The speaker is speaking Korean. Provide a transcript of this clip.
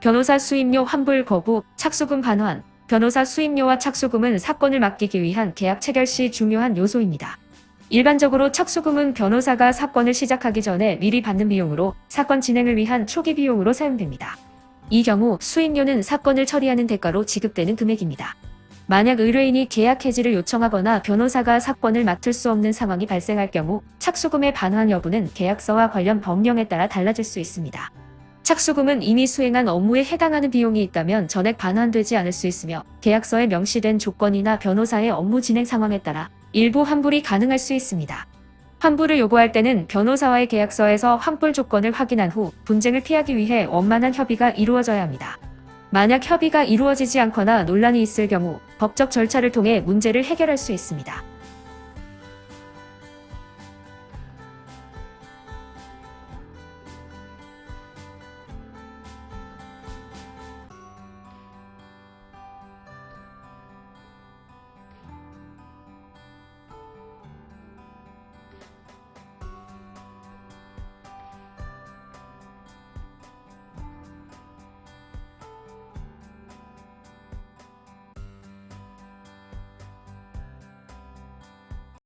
변호사 수임료 환불 거부, 착수금 반환. 변호사 수임료와 착수금은 사건을 맡기기 위한 계약 체결 시 중요한 요소입니다. 일반적으로 착수금은 변호사가 사건을 시작하기 전에 미리 받는 비용으로 사건 진행을 위한 초기 비용으로 사용됩니다. 이 경우 수임료는 사건을 처리하는 대가로 지급되는 금액입니다. 만약 의뢰인이 계약 해지를 요청하거나 변호사가 사건을 맡을 수 없는 상황이 발생할 경우 착수금의 반환 여부는 계약서와 관련 법령에 따라 달라질 수 있습니다. 착수금은 이미 수행한 업무에 해당하는 비용이 있다면 전액 반환되지 않을 수 있으며 계약서에 명시된 조건이나 변호사의 업무 진행 상황에 따라 일부 환불이 가능할 수 있습니다. 환불을 요구할 때는 변호사와의 계약서에서 환불 조건을 확인한 후 분쟁을 피하기 위해 원만한 협의가 이루어져야 합니다. 만약 협의가 이루어지지 않거나 논란이 있을 경우 법적 절차를 통해 문제를 해결할 수 있습니다.